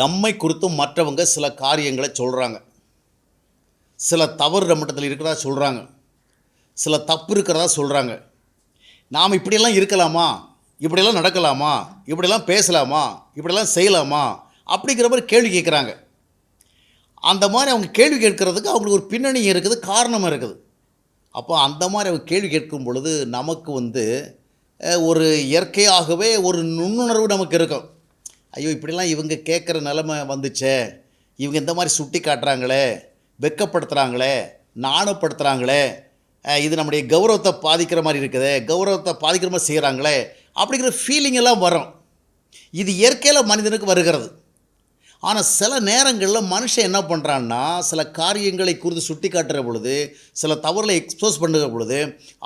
நம்மை குறித்தும் மற்றவங்க சில காரியங்களை சொல்கிறாங்க சில தவறு மட்டத்தில் இருக்கிறதா சொல்கிறாங்க சில தப்பு இருக்கிறதா சொல்கிறாங்க நாம் இப்படியெல்லாம் இருக்கலாமா? இப்படியெல்லாம் நடக்கலாமா? இப்படியெல்லாம் பேசலாமா? இப்படியெல்லாம் செய்யலாமா? அப்படிங்கிற மாதிரி கேள்வி கேட்குறாங்க. அந்த மாதிரி அவங்க கேள்வி கேட்கறதுக்கு அவங்களுக்கு ஒரு பின்னணி இருக்குது காரணமாக இருக்குது. அப்போ அந்த மாதிரி அவங்க கேள்வி கேட்கும் பொழுது நமக்கு வந்து ஒரு இயற்கையாகவே ஒரு நுண்ணுணர்வு நமக்கு இருக்கும். ஐயோ இப்படிலாம் இவங்க கேட்குற நிலைமை வந்துச்சே. இவங்க இந்த மாதிரி சுட்டி காட்டுறாங்களே வெக்கப்படுத்துகிறாங்களே நாணப்படுத்துகிறாங்களே இது நம்முடைய கௌரவத்தை பாதிக்கிற மாதிரி இருக்குது கௌரவத்தை பாதிக்கிற மாதிரி செய்கிறாங்களே அப்படிங்கிற ஃபீலிங் எல்லாம் வரும். இது இயற்கையில் மனிதனுக்கு வருகிறது. ஆனால் சில நேரங்களில் மனுஷன் என்ன பண்ணுறான்னா சில காரியங்களை குறித்து சுட்டி காட்டுற பொழுது சில தவறுகளை எக்ஸ்போஸ் பண்ணுற பொழுது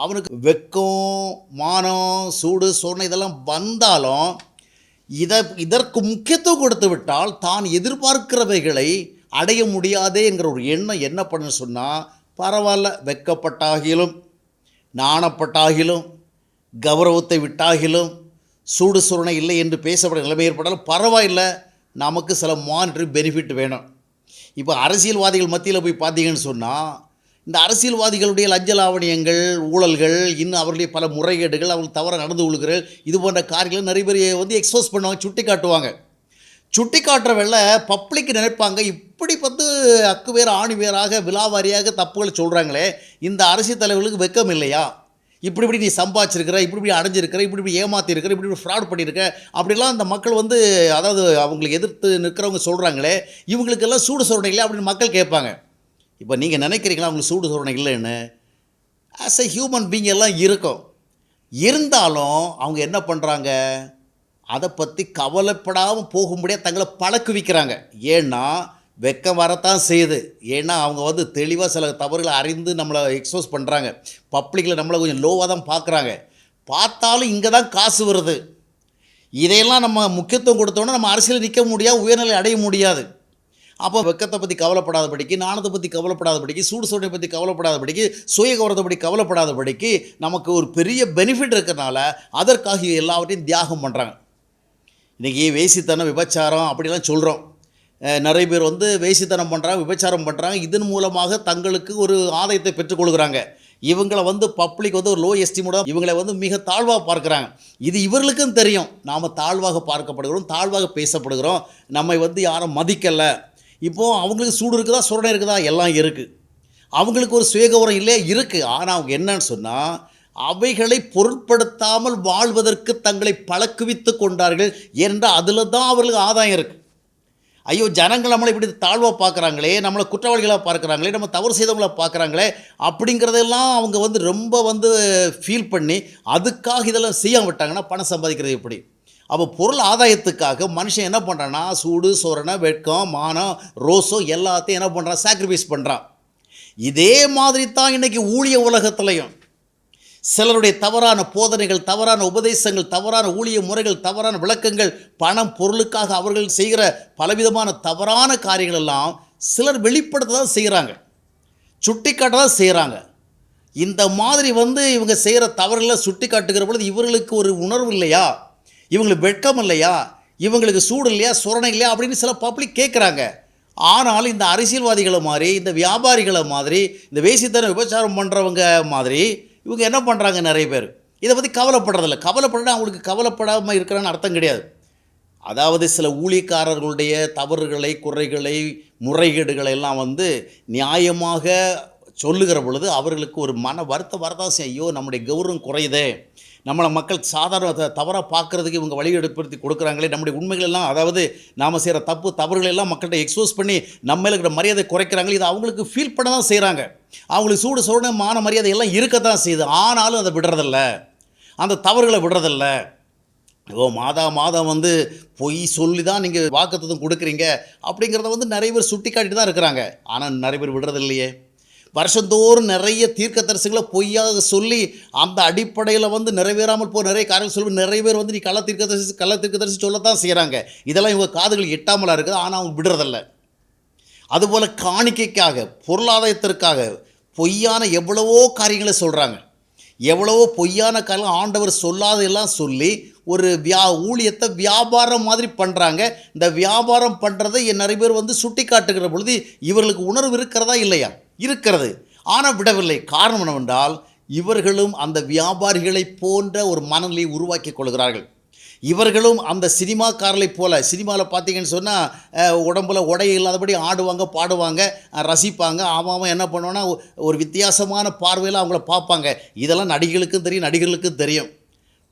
அவனுக்கு வெக்கம் மானம் சூடு சோர்ணம் இதெல்லாம் வந்தாலும் இதை இதற்கு முக்கியத்துவம் கொடுத்து விட்டால் தான் எதிர்பார்க்கிறவைகளை அடைய முடியாதே என்கிற ஒரு எண்ணம் என்ன பண்ணுன்னு சொன்னால் பரவாயில்ல வெக்கப்பட்டாகிலும் நாணப்பட்டாகிலும் கௌரவத்தை விட்டாகிலும் சூடு சுரணை இல்லை என்று பேசப்பட நிலைமை ஏற்பட்டாலும் பரவாயில்லை நமக்கு சில மானிட்டரி பெனிஃபிட் வேணும். இப்போ அரசியல்வாதிகள் மத்தியில் போய் பார்த்தீங்கன்னு சொன்னால் இந்த அரசியல்வாதிகளுடைய லஞ்ச லாவணியங்கள் ஊழல்கள் இன்னும் அவர்களுடைய பல முறைகேடுகள் அவங்களுக்கு தவறாக நடந்து கொள்கிற இது போன்ற காரியங்களை நிறைய பேர் வந்து எக்ஸ்போஸ் பண்ணுவாங்க சுட்டி காட்டுவாங்க சுட்டி காட்டுற பப்ளிக் நினைப்பாங்க. இப்படி பார்த்து அக்கு பேர் ஆணி பேராக விலாவாரியாக தப்புகளை சொல்கிறாங்களே இந்த அரசியல் தலைவர்களுக்கு வெக்கம் இல்லையா? இப்படி இப்படி நீ சம்பாதிச்சிருக்கிற இப்படி இப்படி அடைஞ்சிருக்கிற இப்படி இப்படி ஏமாத்திருக்கிற இப்படி இப்படி ஃப்ராட் பண்ணியிருக்க அப்படிலாம் அந்த மக்கள் வந்து அதாவது அவங்களுக்கு எதிர்த்து நிற்கிறவங்க சொல்கிறாங்களே இவங்களுக்கெல்லாம் சூடு சொல்கிறீங்களே அப்படின்னு மக்கள் கேட்பாங்க. இப்போ நீங்கள் நினைக்கிறீங்களா உங்களுக்கு சூடு சூரணை இல்லைன்னு? ஆஸ் எ ஹியூமன் பீங் எல்லாம் இருக்கும். இருந்தாலும் அவங்க என்ன பண்ணுறாங்க அதை பற்றி கவலைப்படாமல் போகும்படியாக தங்களை பழக்குவிக்கிறாங்க ஏன்னா வெக்கம் வரத்தான் செய்யுது. ஏன்னா அவங்க வந்து தெளிவாக சில தவறுகளை அறிந்து நம்மளை எக்ஸ்போஸ் பண்ணுறாங்க பப்ளிக்கில் நம்மளை கொஞ்சம் லோவாக தான் பார்க்குறாங்க. பார்த்தாலும் இங்கே தான் காசு வருது. இதையெல்லாம் நம்ம முக்கியத்துவம் கொடுத்தோன்னா நம்ம அரசியல் நிற்க முடியாது உயர்நிலை அடைய முடியாது. அப்போ வெக்கத்தை பற்றி கவலைப்படாதபடிக்கு நாணத்தை பற்றி கவலைப்படாதபடிக்கு சூடு சோடை பற்றி கவலைப்படாதபடிக்கு சுய கவரத்தை பற்றி கவலைப்படாதபடிக்கு நமக்கு ஒரு பெரிய பெனிஃபிட் இருக்கிறனால அதற்காக எல்லாவற்றையும் தியாகம் பண்ணுறாங்க இன்றைக்கி வேசித்தனம் விபச்சாரம் அப்படிலாம் சொல்கிறோம் நிறைய பேர் வந்து வேசித்தனம் பண்ணுறாங்க விபச்சாரம் பண்ணுறாங்க இதன் மூலமாக தங்களுக்கு ஒரு ஆதாயத்தை பெற்றுக்கொள்கிறாங்க இவங்களை வந்து பப்ளிக் வந்து ஒரு லோ எஸ்டிமோட இவங்களை வந்து மிக தாழ்வாக பார்க்குறாங்க. இது இவர்களுக்கும் தெரியும். நாம் தாழ்வாக பார்க்கப்படுகிறோம் தாழ்வாக பேசப்படுகிறோம். நம்மை வந்து யாரும் மதிக்கலை. இப்போது அவங்களுக்கு சூடு இருக்குதா சுரணை இருக்குதா? எல்லாம் இருக்குது அவங்களுக்கு ஒரு சுயகௌரம் இல்லையா? இருக்குது ஆனால் அவங்க என்னன்னு சொன்னால் அவைகளை பொருட்படுத்தாமல் வாழ்வதற்கு தங்களை பழக்குவித்து கொண்டார்கள் ஏனென்றால் அதில் தான் அவர்களுக்கு ஆதாயம் இருக்குது ஐயோ ஜனங்கள் நம்மளை இப்படி தாழ்வாக பார்க்குறாங்களே நம்மளை குற்றவாளிகளாக பார்க்குறாங்களே நம்ம தவறு செய்தவங்களாக பார்க்குறாங்களே அப்படிங்கிறதெல்லாம் அவங்க வந்து ரொம்ப வந்து ஃபீல் பண்ணி அதுக்காக இதெல்லாம் செய்யாம விட்டாங்கன்னா பணம் சம்பாதிக்கிறது எப்படி? அப்போ பொருள் ஆதாயத்துக்காக மனுஷன் என்ன பண்ணுறான்னா சூடு சோரணை வெட்கம் மானம் ரோஸோ எல்லாத்தையும் என்ன பண்ணுறான் சாக்ரிஃபைஸ் பண்ணுறான் இதே மாதிரி தான் இன்றைக்கி ஊழிய உலகத்துலையும். சிலருடைய தவறான போதனைகள் தவறான உபதேசங்கள் தவறான ஊழிய முறைகள் தவறான விளக்கங்கள் பணம் பொருளுக்காக அவர்கள் செய்கிற பலவிதமான தவறான காரியங்கள் எல்லாம் சிலர் வெளிப்படுத்த தான் செய்கிறாங்க சுட்டிக்காட்ட தான் செய்கிறாங்க இந்த மாதிரி வந்து இவங்க செய்கிற தவறுகளை சுட்டி காட்டுகிற பொழுது இவர்களுக்கு ஒரு உணர்வு இல்லையா? இவங்களுக்கு வெட்கம் இல்லையா? இவங்களுக்கு சூடு இல்லையா? சுரணை இல்லையா? அப்படின்னு சில பப்ளிக் கேட்குறாங்க ஆனால் இந்த அரசியல்வாதிகளை மாதிரி இந்த வியாபாரிகளை மாதிரி இந்த வேசித்தன விபச்சாரம் பண்ணுறவங்க மாதிரி இவங்க என்ன பண்ணுறாங்க நிறைய பேர்? இதை பற்றி கவலைப்படுறதில்ல. கவலைப்படுறா அவங்களுக்கு கவலைப்படாமல் இருக்கிறான்னு அர்த்தம் கிடையாது. அதாவது சில ஊழியக்காரர்களுடைய தவறுகளை குறைகளை முறைகேடுகளை எல்லாம் வந்து நியாயமாக சொல்லுகிற பொழுது அவர்களுக்கு ஒரு மன வருத்தம் வரதான் செய்யும். ஐயோ நம்முடைய கௌரவம் குறையுதே. நம்மளை மக்கள் சாதாரண தவறாக பார்க்குறதுக்கு இவங்க வழி ஏற்படுத்தி கொடுக்குறாங்களே நம்முடைய உண்மைகள் எல்லாம் அதாவது நாம் செய்கிற தப்பு தவறுகளை எல்லாம் மக்கள்கிட்ட எக்ஸ்போஸ் பண்ணி நம்ம இருக்கிற மரியாதை குறைக்கிறாங்களே இது அவங்களுக்கு ஃபீல் பண்ண தான் செய்கிறாங்க அவங்களுக்கு சூடு சோழ மான மரியாதை எல்லாம் இருக்க தான் செய்யுது. ஆனாலும் அதை விடுறதில்ல. அந்த தவறுகளை விடுறதில்ல. ஓ மாதா மாதம் வந்து பொய் சொல்லி தான் நீங்கள் வாக்குத்தத்தம் கொடுக்குறீங்க அப்படிங்கிறத வந்து நிறைய பேர் சுட்டி காட்டிட்டு தான் இருக்கிறாங்க. ஆனால் நிறைய பேர் விடுறதில்லையே. வருஷந்தோறும் நிறைய தீர்க்க தரிசனங்களை பொய்யாக சொல்லி அந்த அடிப்படையில் வந்து நிறைவேறாமல் போய் நிறைய காரியங்கள் சொல்லி நிறைய பேர் வந்து நீ கள்ள தீர்க்கதரிசி கள்ள தீர்க்கதரிசி சொல்லத்தான் செய்கிறாங்க இதெல்லாம் இவங்க காதுகள் எட்டாமலாக இருக்குது ஆனால் அவங்க விடுறதில்ல. அதுபோல் காணிக்கைக்காக பொருளாதாரத்திற்காக பொய்யான எவ்வளவோ காரியங்களை சொல்கிறாங்க எவ்வளவோ பொய்யான காரியம் ஆண்டவர் சொல்லாதெல்லாம் சொல்லி ஒரு வியா ஊழியத்தை வியாபாரம் மாதிரி பண்ணுறாங்க இந்த வியாபாரம் பண்ணுறதை நிறைய பேர் வந்து சுட்டி காட்டுகிற பொழுது இவர்களுக்கு உணர்வு இருக்கிறதா இல்லையா? இருக்கிறது. ஆனால் விடவில்லை. காரணம் என்னவென்றால் இவர்களும் அந்த வியாபாரிகளைப் போன்ற ஒரு மனநிலையை உருவாக்கி கொள்கிறார்கள். இவர்களும் அந்த சினிமாக்காரர்களைப் போல சினிமாவில் பார்த்தீங்கன்னு சொன்னால் உடம்புல உடை இல்லாதபடி ஆடுவாங்க பாடுவாங்க ரசிப்பாங்க. ஆமாம் என்ன பண்ணுவோன்னா ஒரு வித்தியாசமான பார்வையில் அவங்கள பார்ப்பாங்க. இதெல்லாம் நடிகர்களுக்கும் தெரியும் நடிகர்களுக்கும் தெரியும்.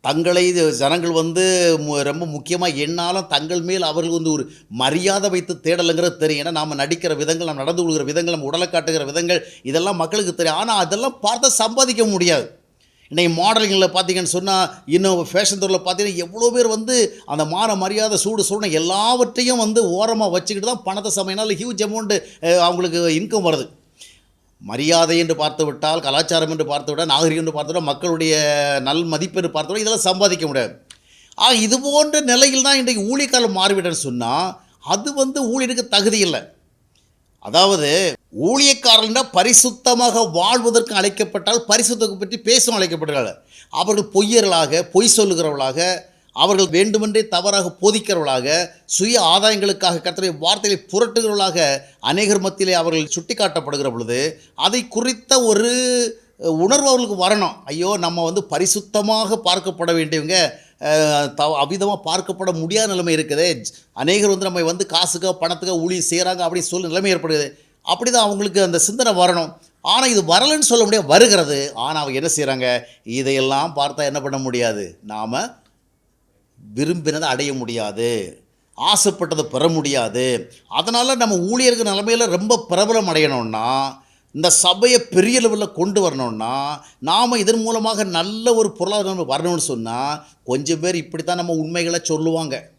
தங்களை ஜனங்கள் வந்து மு- ரொம்ப முக்கியமாக என்னாலும் தங்கள் மேல் அவர்கள் வந்து ஒரு மரியாதை வைத்து தேடலுங்கிறது தெரியும். ஏன்னா நாம் நடிக்கிற விதங்கள் நம்ம நடந்து கொள்கிற விதங்கள் நம்ம உடலை காட்டுகிற விதங்கள் இதெல்லாம் மக்களுக்கு தெரியும். ஆனால் அதெல்லாம் பார்த்து சம்பாதிக்க முடியாது. இன்றைக்கி மாடலிங்கில் பார்த்தீங்கன்னு சொன்னால் இன்னும் ஃபேஷன் துறையில் பார்த்தீங்கன்னா எவ்வளோ பேர் வந்து அந்த மான மரியாதை சூடு சூடு எல்லாவற்றையும் வந்து ஓரமாக வச்சுக்கிட்டு தான் பணத்தை சமையனால ஹியூஜ் அமௌண்ட்டு அவங்களுக்கு இன்கம் வருது. மரியாதை என்று பார்த்துவிட்டால் கலாச்சாரம் என்று பார்த்து நாகரிகம் என்று பார்த்து மக்களுடைய நல் மதிப்பு என்று பார்த்து இதெல்லாம் சம்பாதிக்க முடியாது. ஆக இது போன்ற நிலையில் தான் இன்றைக்கு ஊழியக்காலம் மாறிவிட்டேன்னு சொன்னால் அது வந்து ஊழியருக்கு தகுதி இல்லை. அதாவது ஊழியக்காரர்கள்னா பரிசுத்தமாக வாழ்வதற்கு அழைக்கப்பட்டால் பரிசுத்தத்தை பற்றி பேசவும் அழைக்கப்பட்டார்கள். அவர்கள் பொய்யர்களாக பொய் சொல்லுகிறவர்களாக அவர்கள் வேண்டுமென்றே தவறாக போதிக்கிறவர்களாக சுய ஆதாயங்களுக்காக கர்த்தருடைய வார்த்தைகளை புரட்டுகிறவர்களாக அநேகர் மத்தியிலே அவர்கள் சுட்டிக்காட்டப்படுகிற பொழுது அதை குறித்த ஒரு உணர்வு அவர்களுக்கு வரணும். ஐயோ நம்ம வந்து பரிசுத்தமாக பார்க்கப்பட வேண்டியவங்க த அவிதமாக பார்க்கப்பட முடியாத நிலைமை இருக்குதே. அநேகர் வந்து நம்ம வந்து காசுக்காக பணத்துக்காக ஊழி செய்கிறாங்க அப்படி சொல்லி நிலைமை ஏற்படுது அப்படி தான் அவங்களுக்கு அந்த சிந்தனை வரணும். ஆனால் இது வரலைன்னு சொல்ல முடியாது வருகிறது. ஆனால் அவங்க என்ன செய்கிறாங்க இதையெல்லாம் பார்த்தா என்ன பண்ண முடியாது? நாம் விரும்பினதை அடைய முடியாது. ஆசைப்பட்டதை பெற முடியாது. அதனால் நம்ம ஊழியர்கள் நிலமையில் ரொம்ப பிரபலம் அடையணும்னா இந்த சபையை பெரிய லெவலில் கொண்டு வரணும்னா நாம் இதன் மூலமாக நல்ல ஒரு பொருளாதாரம் வரணும்னு சொன்னால் கொஞ்சம் பேர் இப்படி தான் நம்ம உண்மைகளை சொல்லுவாங்க.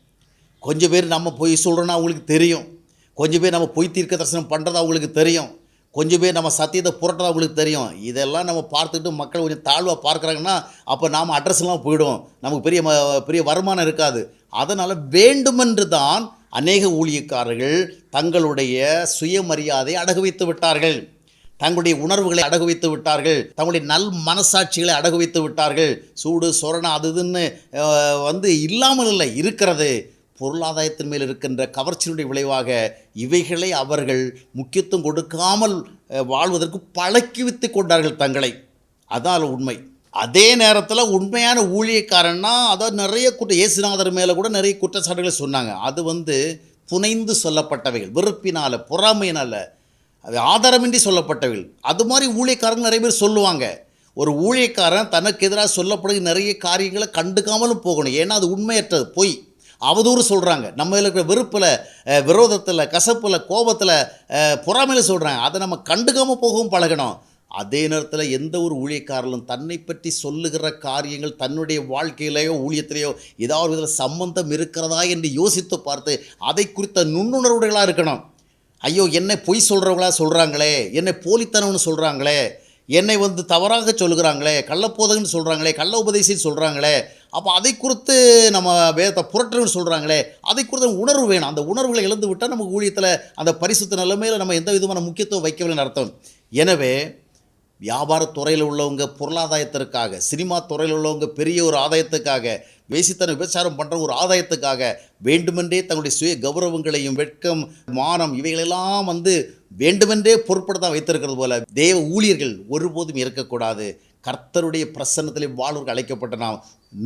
கொஞ்சம் பேர் நம்ம பொய் சொல்கிறோன்னா அவங்களுக்கு தெரியும். கொஞ்சம் பேர் நம்ம பொய் தீர்க்க தரிசனம் பண்ணுறது அவங்களுக்கு தெரியும். கொஞ்சம் பேர் நம்ம சத்தியத்தை புரட்டுறது அவங்களுக்கு தெரியும். இதெல்லாம் நம்ம பார்த்துக்கிட்டு மக்கள் கொஞ்சம் தாழ்வாக பார்க்குறாங்கன்னா அப்போ நாம் அட்ரஸ்லாம் போயிடும் நமக்கு பெரிய ம- பெரிய வருமானம் இருக்காது. அதனால் வேண்டுமென்று தான் அநேக ஊழியக்காரர்கள் தங்களுடைய சுயமரியாதை அடகு வைத்து விட்டார்கள். தங்களுடைய உணர்வுகளை அடகு வைத்து விட்டார்கள். தங்களுடைய நல் மனசாட்சிகளை அடகு வைத்து விட்டார்கள். சூடு சொரணை அது இதுன்னு வந்து இல்லாமல் இல்லை இருக்கிறது. பொருளாதாரத்தின் மேல் இருக்கின்ற கவர்ச்சியினுடைய விளைவாக இவைகளை அவர்கள் முக்கியத்துவம் கொடுக்காமல் வாழ்வதற்கு பழக்கிவித்து கொண்டார்கள் தங்களை. அதான் உண்மை. அதே நேரத்தில் உண்மையான ஊழியக்காரன்னா அதாவது நிறைய குற்ற இயேசுநாதர் மேலே கூட நிறைய குற்றச்சாட்டுகளை சொன்னாங்க. அது வந்து புனைந்து சொல்லப்பட்டவைகள். வெறுப்பினால் பொறாமையினால் அது ஆதாரமின்றி சொல்லப்பட்டவைகள். அது மாதிரி ஊழியக்காரங்க நிறைய பேர் சொல்லுவாங்க. ஒரு ஊழியக்காரன் தனக்கு எதிராக சொல்லப்படுகிற நிறைய காரியங்களை கண்டுக்காமலும் போகணும். ஏன்னா அது உண்மையற்றது. பொய். அவதூறு சொல்கிறாங்க நம்ம இருக்கிற வெறுப்பில் விரோதத்தில் கசப்பில் கோபத்தில் பொறாமையில் சொல்கிறாங்க அதை நம்ம கண்டுக்காமல் போகவும் பழகணும். அதே நேரத்தில் எந்த ஒரு ஊழியக்காரலும் தன்னை பற்றி சொல்லுகிற காரியங்கள் தன்னுடைய வாழ்க்கையிலேயோ ஊழியத்திலேயோ ஏதாவது ஒரு விதத்தில் சம்பந்தம் இருக்கிறதா என்று யோசித்து பார்த்து அதை குறித்த நுண்ணுணர்வுகளாக இருக்கணும். ஐயோ என்னை பொய் சொல்கிறவங்களா சொல்கிறாங்களே என்னை போலித்தனம்னு சொல்கிறாங்களே என்னை வந்து தவறாக சொல்லுகிறாங்களே கள்ளப்போதகன்னு சொல்கிறாங்களே கள்ள உபதேசின்னு சொல்கிறாங்களே அப்போ அதை குறித்து நம்ம வேதத்தை புரட்டுன்னு சொல்கிறாங்களே அதை குறித்த உணர்வு வேணும். அந்த உணர்வுகளை இழந்து விட்டால் நமக்கு ஊழியத்தில் அந்த பரிசுத்த நிலைமையில் நம்ம எந்த விதமான முக்கியத்துவம் வைக்கவில்லைன்னு அர்த்தம். எனவே வியாபாரத் துறையில் உள்ளவங்க பொருளாதாயத்திற்காக சினிமா துறையில் உள்ளவங்க பெரிய ஒரு ஆதாயத்துக்காக வேசித்தனம் விபச்சாரம் பண்ணுற ஒரு ஆதாயத்துக்காக வேண்டுமென்றே தங்களுடைய சுய கௌரவங்களையும் வெட்கம் மானம் இவைகளெல்லாம் வந்து வேண்டுமென்றே பொருட்படுத்த வைத்திருக்கிறது போல தேவ ஊழியர்கள் ஒருபோதும் இருக்கக்கூடாது. கர்த்தருடைய பிரசன்னத்திலே வாழ்வுக்கு அழைக்கப்பட்ட நாம்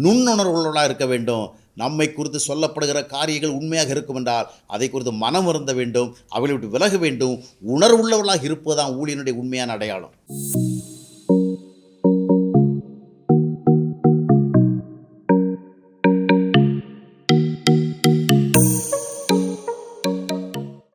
நுண்ணுணர்வுகளோடாக இருக்க வேண்டும். நம்மை குறித்து சொல்லப்படுகிற காரியங்கள் உண்மையாக இருக்கும் என்றால் அதை குறித்து மனம் வருந்த வேண்டும் அவளை விட்டு விலக வேண்டும். உணர்வுள்ளவர்களாக இருப்பதுதான் ஊழியனுடைய உண்மையான அடையாளம்.